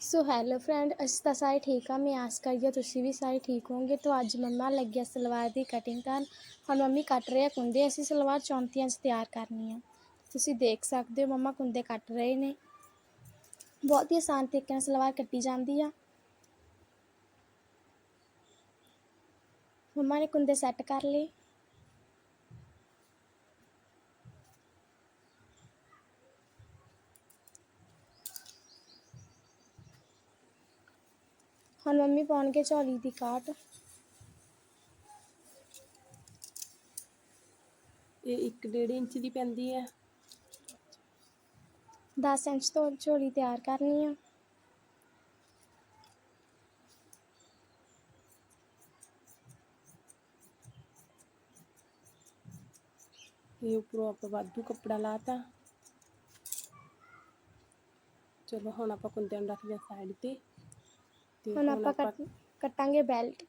So hello friend ਅਸੀਂ ਤਾਂ ਸਾਰੇ ਠੀਕ ਆ ਮੈਂ ਆਸ ਕਰੀਏ ਤੁਸੀਂ ਵੀ ਸਾਰੇ ਠੀਕ ਹੋਵੋਗੇ। ਤਾਂ ਅੱਜ ਮੰਮਾ ਲੱਗਿਆ ਸਲਵਾਰ ਦੀ ਕਟਿੰਗ ਕਰਨ। ਹੁਣ ਮੰਮੀ ਕੱਟ ਰਹੇ ਆ ਕੁੰਦੇ ਅਸੀਂ ਸਲਵਾਰ ਚੌਂਤੀਆਂ 'ਚ ਤਿਆਰ ਕਰਨੀ ਆ। ਤੁਸੀਂ ਦੇਖ ਸਕਦੇ ਹੋ ਮੰਮਾ ਕੁੰਦੇ ਕੱਟ ਰਹੇ ਨੇ। ਬਹੁਤ ਹੀ ਆਸਾਨ ਤਰੀਕੇ ਨਾਲ ਸਲਵਾਰ ਕੱਟੀ ਜਾਂਦੀ ਆ। ਮੰਮਾ ਨੇ ਕੁੰਦੇ ਸੈੱਟ ਕਰ ਲਏ। ਹੁਣ ਮੰਮੀ ਪਾਉਣਗੇ ਝੋਲੀ ਦੀ ਕਾਟ ਇਹ 1.5 ਇੰਚ ਦੀ ਪੈਂਦੀ ਹੈ 10 ਇੰਚ ਤੋਂ ਝੋਲੀ ਤਿਆਰ ਕਰਨੀ ਆ ਇਹ ਉੱਪਰੋਂ ਆਪਾਂ ਵਾਧੂ ਕੱਪੜਾ ਲਾਤਾ ਚਲੋ ਹੁਣ ਆਪਾਂ ਕੁੰਦਿਆਂ ਨੂੰ ਰੱਖਦੇ ਹਾਂ ਸਾਈਡ ਤੇ ਤੇ ਹੁਣ ਆਪਾਂ ਕੱਟ ਕੱਟਾਂਗੇ ਬੈਲਟ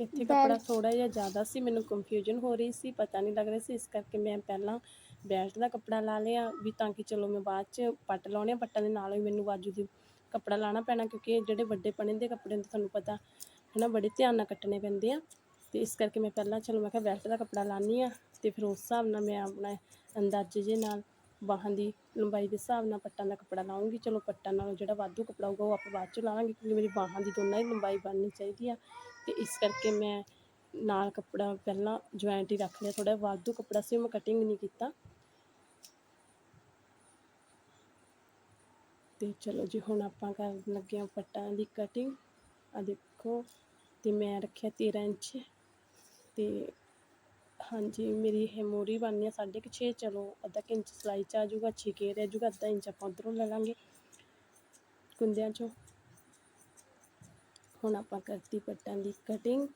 ਇੱਥੇ ਕੱਪੜਾ ਬੈਲਟ- ਥੋੜਾ ਜਿਹਾ ਜ਼ਿਆਦਾ ਸੀ ਮੈਨੂੰ ਕੰਫਿਊਜ਼ਨ ਹੋ ਰਹੀ ਸੀ ਪਤਾ ਨਹੀਂ ਲੱਗ ਰਿਹਾ ਸੀ ਇਸ ਕਰਕੇ ਮੈਂ ਪਹਿਲਾਂ ਬੈਲਟ ਦਾ ਕੱਪੜਾ ਲਾ ਲਿਆ ਵੀ ਤਾਂ ਕਿ ਚਲੋ ਮੈਂ ਬਾਅਦ ਚ ਪੱਟ ਲਾਉਣੇ ਆ ਪੱਟਾਂ ਦੇ ਨਾਲ ਹੀ ਮੈਨੂੰ ਬਾਜੂ ਦੀ ਕੱਪੜਾ ਲਾਣਾ ਪੈਣਾ ਕਿਉਂਕਿ ਇਹ ਜਿਹੜੇ ਵੱਡੇ ਪਣੇ ਦੇ ਕੱਪੜੇ ਹੁੰਦੇ ਤੁਹਾਨੂੰ ਪਤਾ ਹੈ ਨਾ ਬੜੇ ਧਿਆਨ ਨਾਲ ਕੱਟਣੇ ਪੈਂਦੇ ਆ। ਤੇ ਇਸ ਕਰਕੇ ਮੈਂ ਪਹਿਲਾਂ ਚਲੋ ਮੈਂ ਕਿਹਾ ਬੈਲਟ ਦਾ ਕੱਪੜਾ ਲਾਨੀ ਆ ਤੇ ਫਿਰ ਉਸ ਹਿਸਾਬ ਨਾਲ ਮੈਂ ਆਪਣਾ ਅੰਦਾਜ਼ੇ ਜੇ ਨਾਲ ਬਾਹਾਂ ਦੀ ਲੰਬਾਈ ਦੇ ਹਿਸਾਬ ਨਾਲ ਪੱਟਾਂ ਦਾ ਕੱਪੜਾ ਲਾਉਂਗੀ। ਚਲੋ ਪੱਟਾਂ ਨਾਲੋਂ ਜਿਹੜਾ ਵਾਧੂ ਕੱਪੜਾ ਹੋਊਗਾ ਉਹ ਆਪਾਂ ਬਾਅਦ ਚ ਲਾਵਾਂਗੇ ਕਿਉਂਕਿ ਮੇਰੀ ਬਾਹਾਂ ਦੀ ਦੋਨਾਂ ਦੀ ਲੰਬਾਈ ਬਣਨੀ ਚਾਹੀਦੀ ਆ। ਅਤੇ ਇਸ ਕਰਕੇ ਮੈਂ ਨਾਲ ਕੱਪੜਾ ਪਹਿਲਾਂ ਜੁਆਇੰਟ ਹੀ ਰੱਖ ਲਿਆ। ਥੋੜਾ ਵਾਧੂ ਕੱਪੜਾ ਸੀ, ਉਹ ਮੈਂ ਕਟਿੰਗ ਨਹੀਂ ਕੀਤਾ। ਤੇ ਚਲੋ ਜੀ, ਹੁਣ ਆਪਾਂ ਕਰਨ ਲੱਗੇ ਹਾਂ ਪੱਟਾਂ ਦੀ ਕਟਿੰਗ ਆ ਦੇਖੋ, ਤੇ ਮੈਂ ਰੱਖਿਆ 13 ਇੰਚ। ਤੇ ਹਾਂਜੀ, ਮੇਰੀ ਇਹ ਮੋਰੀ ਬਣਨੀ ਆ ਸਾਢੇ ਕੁ ਛੇ, ਚਲੋ ਅੱਧਾ ਕੁ ਇੰਚ ਸਿਲਾਈ ਚ ਆ ਜਾਊਗਾ ਛਿਕੇ ਰਹਿ ਜਾਊਗਾ, ਅੱਧਾ ਇੰਚ ਆਪਾਂ ਉੱਧਰੋਂ ਲੈ ਲਾਂਗੇ ਕੁੰਦਿਆਂ ਚੋਂ। ਹੁਣ ਆਪਾਂ ਕਰਤੀ ਪੱਟਾਂ ਦੀ ਕਟਿੰਗ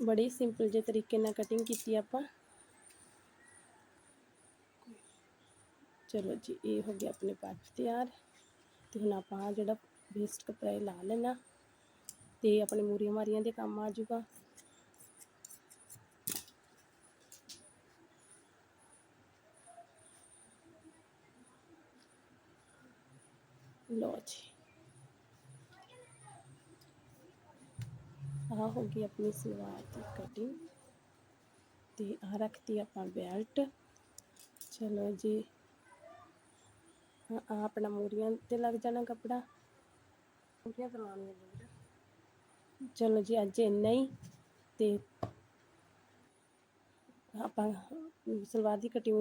ਬੜੇ ਸਿੰਪਲ ਜਿਹੇ ਤਰੀਕੇ ਨਾਲ ਕਟਿੰਗ ਕੀਤੀ ਆਪਾਂ। ਚਲੋ ਜੀ, ਇਹ ਹੋ ਗਿਆ ਆਪਣੇ ਪੱਟ ਤਿਆਰ। ਤੇ ਹੁਣ ਆਪਾਂ ਜਿਹੜਾ ਵੇਸਟ ਕੱਪੜਾ ਇਹ ਲਾ ਲੈਣਾ। ਤੇ ਆਪਣੇ ਮੂਰੀਆਂ ਮਾਰੀਆਂ ਦੇ ਕੰਮ ਆ ਜਾਊਗਾ। ਲੋ ਜੀ ਆਹ ਹੋ ਗਈ ਆਪਣੀ ਸਲਵਾਰ ਦੀ ਕਟਿੰਗ ਤੇ ਆਹ ਰੱਖਤੀ ਆਪਾਂ ਬੈਲਟ ਚਲੋ ਜੀ ਆ ਆਪਣਾ ਮੂਰੀਆਂ ਤੇ ਲੱਗ ਜਾਣਾ ਕੱਪੜਾ। ਮੂਰੀਆਂ ਤੇ ਲਾਉਣੀਆਂ ਚਲੋ ਜੀ, ਅੱਜ ਇੰਨਾ ਹੀ ਤੇ ਆਪਾਂ ਸਲਵਾਰ ਦੀ ਕਟਿੰਗ